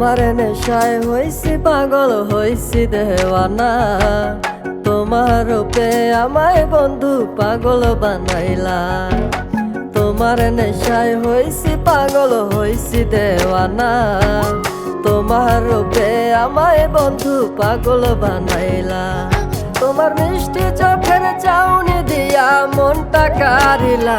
তোমার নেশায় হইছি, পাগল হইছি দেওয়ানা। তোমার রূপে আমায় বন্ধু পাগল বানাইলা। তোমার নেশায় হইছি, পাগল হইছি দেওয়ানা। তোমার রূপে আমায় বন্ধু পাগল বানাইলা। তোমার মিষ্টি চোখের চাউনি দিয়া মনটা কারিলা।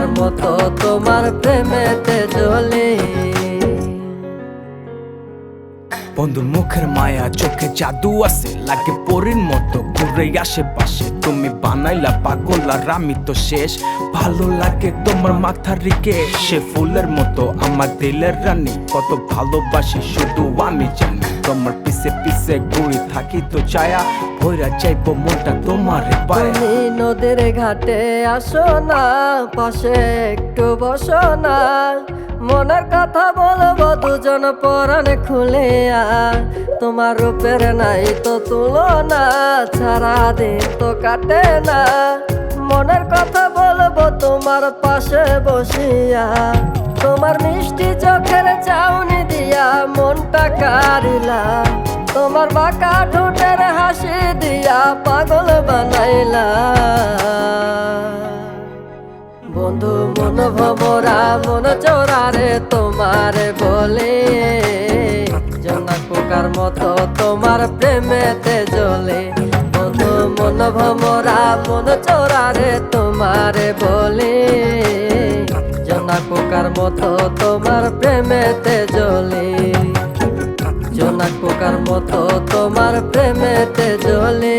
পোকার মতো তোমার প্রেমেতে জ্বলে। বন্ধুর মুখের মায়া, চোখে জাদু আছে, লাগে পরীর মতো ঘুরে আশেপাশে। তুমি বানাইলা পাগল আর আমি তো শেষ। ভালো লাগে তোমার মাথার রিকে সে ফুলের মতো আমার দিলের রানী, কত ভালোবাসি, শুধু আমি জানি। তোমার পিছে পিছে ঘুরে, থাকি তো ছায়া। ভৈরা চাইব মনটা তোমার পায়া। নদীর ঘাটে আসো না, পাশে একটু বসো না। মনের কথা বলব, দুজন পরাণ খুলে তোমার রূপের নাই তো তুলো না সারা দিন তো কাটে না। মনের কথা বলব তোমার পাশে বসিয়া, তোমার মিষ্টি চোখের চাউনি দিয়া মনটা কারিলা তোমার বাঁকা ঠোঁটের হাসি দিয়া পাগল বানাইলা। বন্ধু মন ভমরা মন চোরারে তোমার বলে পোকার মতো তোমার প্রেমেতে জ্বলে। বন্ধু মন ভমরা মন চোরারে তোমার বলে। জোনা পোকার মতো তোমার প্রেমেতে জ্বলে। জোনা পোকার মতো তোমার প্রেমেতে জ্বলে।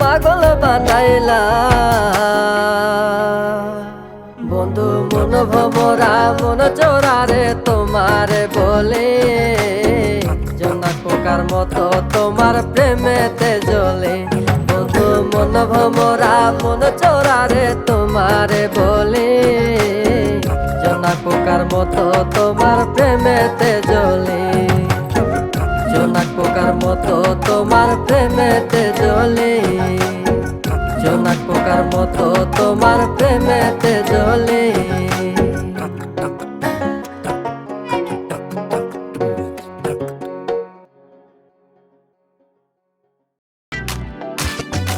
পাগল বানাইলা। বন্ধু মন ভমরা মন চোরারে তোমার বলে জনক পোকার মতো তোমার প্রেমেতে জ্বলে। বন্ধু মন ভমরা মন চোরারে তোমার বলে জনক পোকার মতো তোমার প্রেমেতে জ্বলে। জোনাক পোকার মতো তোমার প্রেমেতে জ্বলে। পোকার মতো তোমার প্রেমেতে জ্বলে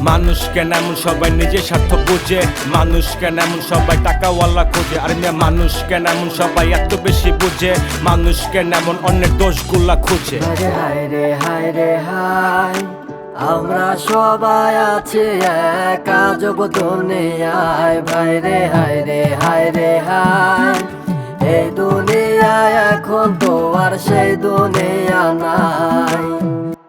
মানুষ কেন এমন সবাই নিজের স্বার্থ বুঝে মানুষ কেন এমন সবাই টাকাওয়ালা খোঁজে। আর মেয়ে মানুষ কেন এমন সবাই এত বেশি বুঝে মানুষ কেন এমন অন্যের দোষগুলা খুঁজে। হায় রে হায় রে হায়। আমরা সবাই আছি একা জব দুনিয়ায় ভাই রে হাইরে হাই রে এই দুনিয়ায় এখন তো আর সেই দুনিয়া নাই।